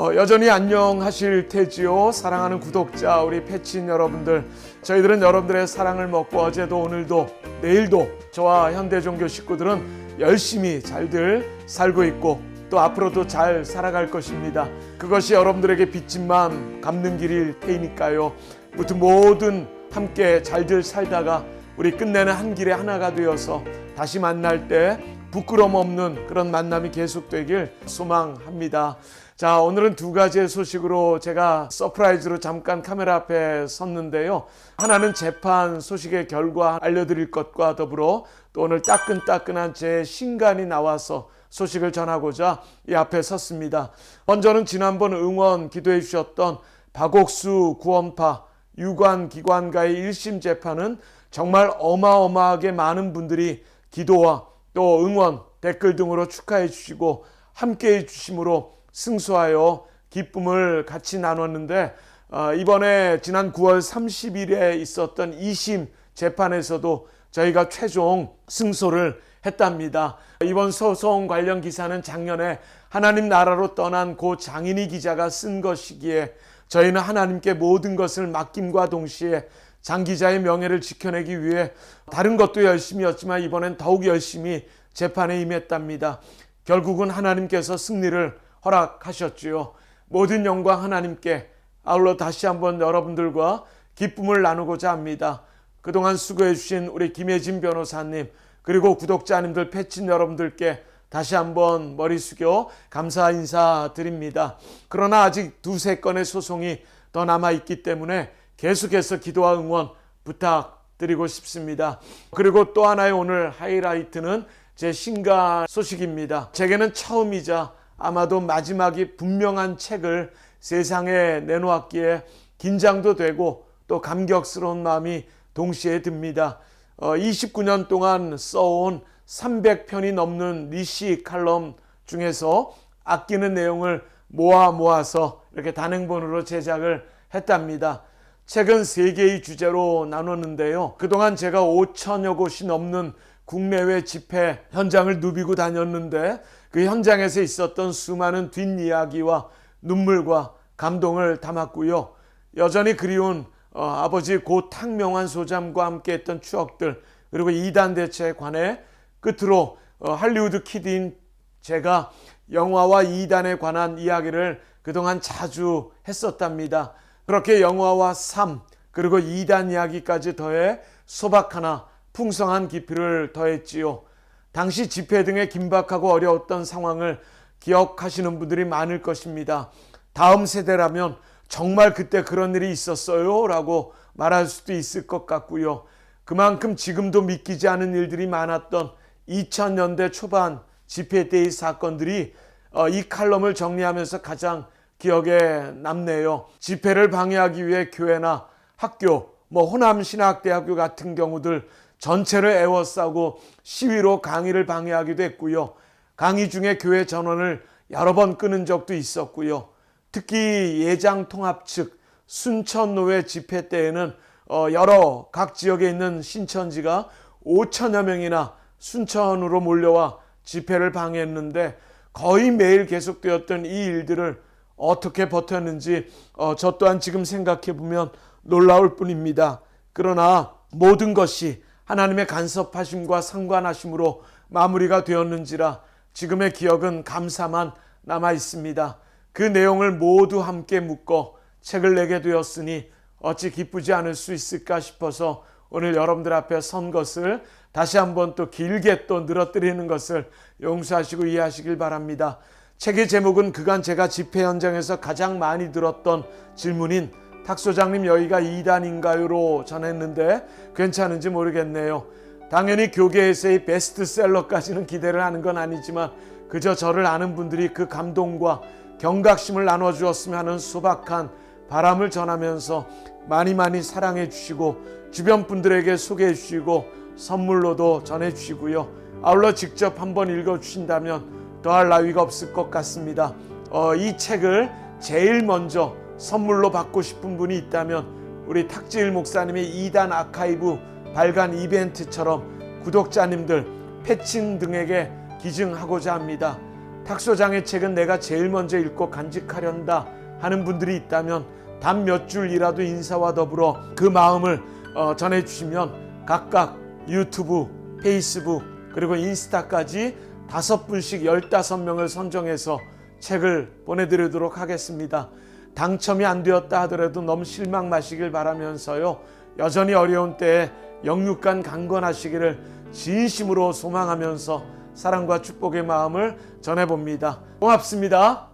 어, 여전히 안녕하실 테지요. 사랑하는 구독자, 우리 패친 여러분들. 저희들은 여러분들의 사랑을 먹고 어제도 오늘도 내일도 저와 현대종교 식구들은 열심히 잘들 살고 있고 또 앞으로도 잘 살아갈 것입니다. 그것이 여러분들에게 빚진 마음 갚는 길일 테니까요. 무튼 모든 함께 잘들 살다가 우리 끝내는 한 길에 하나가 되어서 다시 만날 때 부끄럼 없는 그런 만남이 계속되길 소망합니다. 자, 오늘은 두 가지의 소식으로 제가 서프라이즈로 잠깐 카메라 앞에 섰는데요. 하나는 재판 소식의 결과 알려드릴 것과 더불어 또 오늘 따끈따끈한 제 신간이 나와서 소식을 전하고자 이 앞에 섰습니다. 먼저는 지난번 응원 기도해 주셨던 박옥수 구원파 유관 기관가의 1심 재판은 정말 어마어마하게 많은 분들이 기도와 또 응원, 댓글 등으로 축하해 주시고 함께 해 주심으로 승소하여 기쁨을 같이 나눴는데 어, 이번에 지난 9월 30일에 있었던 2심 재판에서도 저희가 최종 승소를 했답니다. 이번 소송 관련 기사는 작년에 하나님 나라로 떠난 고 장인희 기자가 쓴 것이기에 저희는 하나님께 모든 것을 맡김과 동시에 장 기자의 명예를 지켜내기 위해 다른 것도 열심히 였지만 이번엔 더욱 열심히 재판에 임했답니다. 결국은 하나님께서 승리를 허락하셨지요. 모든 영광 하나님께 아울러 다시 한번 여러분들과 기쁨을 나누고자 합니다. 그동안 수고해 주신 우리 김혜진 변호사님 그리고 구독자님들 패친 여러분들께 다시 한번 머리 숙여 감사 인사 드립니다. 그러나 아직 두세 건의 소송이 더 남아 있기 때문에 계속해서 기도와 응원 부탁드리고 싶습니다. 그리고 또 하나의 오늘 하이라이트는 제 신간 소식입니다. 제게는 처음이자 아마도 마지막이 분명한 책을 세상에 내놓았기에 긴장도 되고 또 감격스러운 마음이 동시에 듭니다. 어, 29년 동안 써온 300편이 넘는 리시 칼럼 중에서 아끼는 내용을 모아 모아서 이렇게 단행본으로 제작을 했답니다. 책은 세 개의 주제로 나눴는데요. 그동안 제가 5천여 곳이 넘는 국내외 집회 현장을 누비고 다녔는데 그 현장에서 있었던 수많은 뒷이야기와 눈물과 감동을 담았고요. 여전히 그리운 어, 아버지 고 탕명환 소장과 함께 했던 추억들 그리고 이단 대체에 관해 끝으로 어, 할리우드 키드인 제가 영화와 이단에 관한 이야기를 그동안 자주 했었답니다. 그렇게 영화와 삶 그리고 이단 이야기까지 더해 소박 하나 풍성한 깊이를 더했지요. 당시 집회 등의 긴박하고 어려웠던 상황을 기억하시는 분들이 많을 것입니다. 다음 세대라면 정말 그때 그런 일이 있었어요 라고 말할 수도 있을 것 같고요. 그만큼 지금도 믿기지 않은 일들이 많았던 2000년대 초반 집회 때의 사건들이 어, 이 칼럼을 정리하면서 가장 기억에 남네요. 집회를 방해하기 위해 교회나 학교, 뭐 호남신학대학교 같은 경우들 전체를 애워싸고 시위로 강의를 방해하기도 했고요. 강의 중에 교회 전원을 여러 번 끄는 적도 있었고요. 특히 예장 통합 측 순천노회 집회 때에는 어, 여러 각 지역에 있는 신천지가 5천여 명이나 순천으로 몰려와 집회를 방해했는데 거의 매일 계속되었던 이 일들을 어떻게 버텼는지 어, 저 또한 지금 생각해 보면 놀라울 뿐입니다. 그러나 모든 것이 하나님의 간섭하심과 상관하심으로 마무리가 되었는지라 지금의 기억은 감사만 남아 있습니다. 그 내용을 모두 함께 묶어 책을 내게 되었으니 어찌 기쁘지 않을 수 있을까 싶어서 오늘 여러분들 앞에 선 것을 다시 한번 또 길게 또 늘어뜨리는 것을 용서하시고 이해하시길 바랍니다. 책의 제목은 그간 제가 집회 현장에서 가장 많이 들었던 질문인 탁 소장님 여기가 이단인가요로 전했는데 괜찮은지 모르겠네요. 당연히 교계에서의 베스트셀러까지는 기대를 하는 건 아니지만 그저 저를 아는 분들이 그 감동과 경각심을 나눠 주었으면 하는 소박한 바람을 전하면서 많이 많이 사랑해 주시고 주변 분들에게 소개해 주시고 선물로도 전해 주시고요. 아울러 직접 한번 읽어 주신다면 더할 나위가 없을 것 같습니다. 어, 이 책을 제일 먼저 선물로 받고 싶은 분이 있다면 우리 탁지일 목사님의 2단 아카이브 발간 이벤트처럼 구독자님들, 패친 등에게 기증하고자 합니다. 탁 소장의 책은 내가 제일 먼저 읽고 간직하련다 하는 분들이 있다면 단 몇 줄이라도 인사와 더불어 그 마음을 어, 전해주시면 각각 유튜브, 페이스북 그리고 인스타까지 다섯 분씩 열다섯 명을 선정해서 책을 보내드리도록 하겠습니다. 당첨이 안 되었다 하더라도 너무 실망 마시길 바라면서요. 여전히 어려운 때에 영육간 강건하시기를 진심으로 소망하면서 사랑과 축복의 마음을 전해봅니다. 고맙습니다.